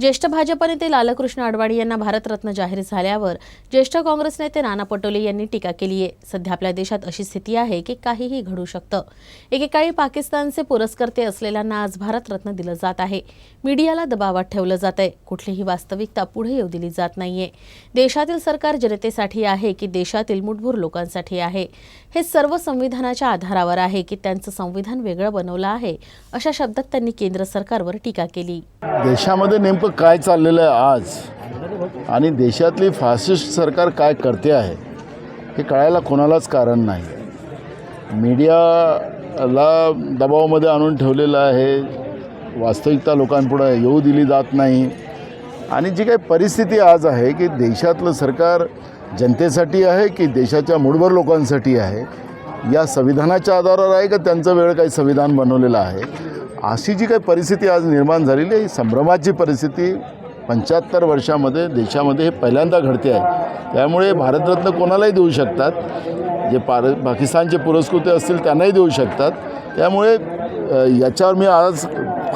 ज्येष्ठ भाजप नेते लालकृष्ण अडवाणी यांना भारतरत्न जाहीर झाल्यावर ज्येष्ठ काँग्रेस नेते नाना पटोले यांनी टीका केली आहे. सध्या आपल्या देशात अशी स्थिती आहे की काहीही घडू शकतं. एकेकाळी पाकिस्तानचे पुरस्कर्ते असलेल्यांना आज भारतरत्न दिलं जात आहे. मीडियाला दबावात ठेवलं जात आहे. कुठलीही वास्तविकता पुढे येऊ दिली जात नाहीये. देशातील सरकार जनतेसाठी आहे की देशातील मुठभूर लोकांसाठी आहे? हे सर्व संविधानाच्या आधारावर आहे की त्यांचं संविधान वेगळं बनवलं आहे? अशा शब्दात त्यांनी केंद्र सरकारवर टीका केली. देशामध्ये नेमकं काय चाललेलं आहे आज? आणि देशातली फासिस्ट सरकार काय करते आहे हे कळायला कोणालाच कारण नाही. मीडियाला दबावामध्ये आणून ठेवलेलं आहे. वास्तविकता लोकांपुढं येऊ दिली जात नाही. आणि जी काही परिस्थिती आज आहे की देशातलं सरकार जनतेसाठी आहे की देशाच्या मुठभर लोकांसाठी आहे या संविधानाच्या आधारावर आहे का त्यांचं वेळ काही संविधान बनवलेलं आहे? अशी जी काही परिस्थिती आज निर्माण झालेली आहे ही संभ्रमाची परिस्थिती पंच्याहत्तर वर्षामध्ये देशामध्ये हे पहिल्यांदा घडते आहे. त्यामुळे भारतरत्न कोणालाही देऊ शकतात. जे पार पाकिस्तानचे पुरस्कृते असतील त्यांनाही देऊ शकतात. त्यामुळे याच्यावर मी आज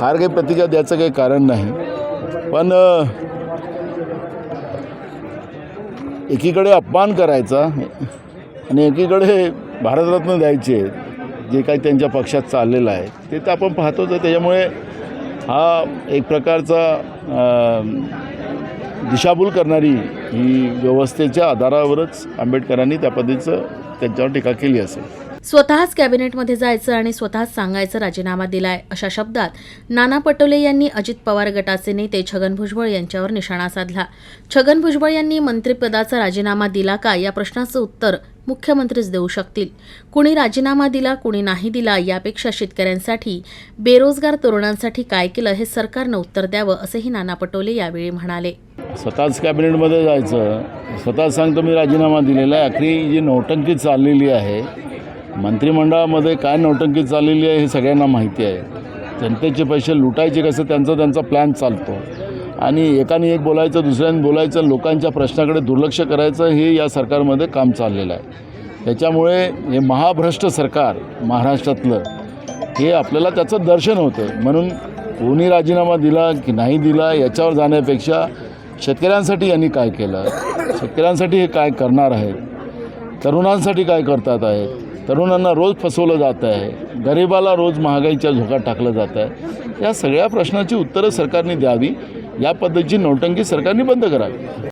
फार काही प्रतिक्रिया द्यायचं काही कारण नाही. पण एकीकडे अपमान करायचा आणि एकीकडे भारतरत्न द्यायचे. जे काही त्यांच्या पक्षात चाललेलं आहे ते तर आपण पाहतोच आहे. त्याच्यामुळे हा एक प्रकारचा दिशाभूल करणारी ही व्यवस्थेच्या आधारावरच आंबेडकरांनी त्या पद्धतीचं त्यांच्यावर टीका केली असेल. स्वतःच कॅबिनेटमध्ये जायचं आणि स्वतःच सांगायचं राजीनामा दिलाय अशा शब्दात नाना पटोले यांनी अजित पवार गटाचे नेते छगन भुजबळ यांच्यावर निशाणा साधला. छगन भुजबळ यांनी मंत्रिपदाचा राजीनामा दिला का या प्रश्नाचं उत्तर मुख्यमंत्रीच देऊ शकतील. कुणी राजीनामा दिला कुणी नाही दिला यापेक्षा शेतकऱ्यांसाठी बेरोजगार तरुणांसाठी काय केलं हे सरकारनं उत्तर द्यावं असंही नाना पटोले यावेळी म्हणाले. स्वतःच कॅबिनेटमध्ये जायचं स्वतःच सांगतो मी राजीनामा दिलेला आहे. अखरी जी नौटंकी चाललेली आहे मंत्रिमंडळामध्ये काय नौटंकी चाललेली आहे हे सगळ्यांना माहिती आहे. जनतेचे पैसे लुटायचे कसं त्यांचा त्यांचा प्लॅन चालतो. आणि एकाने एक बोलायचं दुसऱ्याने बोलायचं लोकांच्या प्रश्नाकडे दुर्लक्ष करायचं हे या सरकारमध्ये काम चाललेलं आहे. त्याच्यामुळे हे महाभ्रष्ट सरकार महाराष्ट्रातलं हे आपल्याला त्याचं दर्शन होतं म्हणून कोणी राजीनामा दिला की नाही दिला याच्यावर जाण्यापेक्षा शेतकऱ्यांसाठी यांनी काय केलं? शेतकऱ्यांसाठी हे काय करणार आहेत? तरुणांसाठी काय करतात आहेत? तरुणांना रोज फसवलं जात आहे गरिबाला रोज महागाईच्या झोकात टाकलं जात आहे. या सगळ्या प्रश्नाची उत्तरं सरकारने द्यावी या पद्धतीची नौटंकी सरकारने बंद करावी.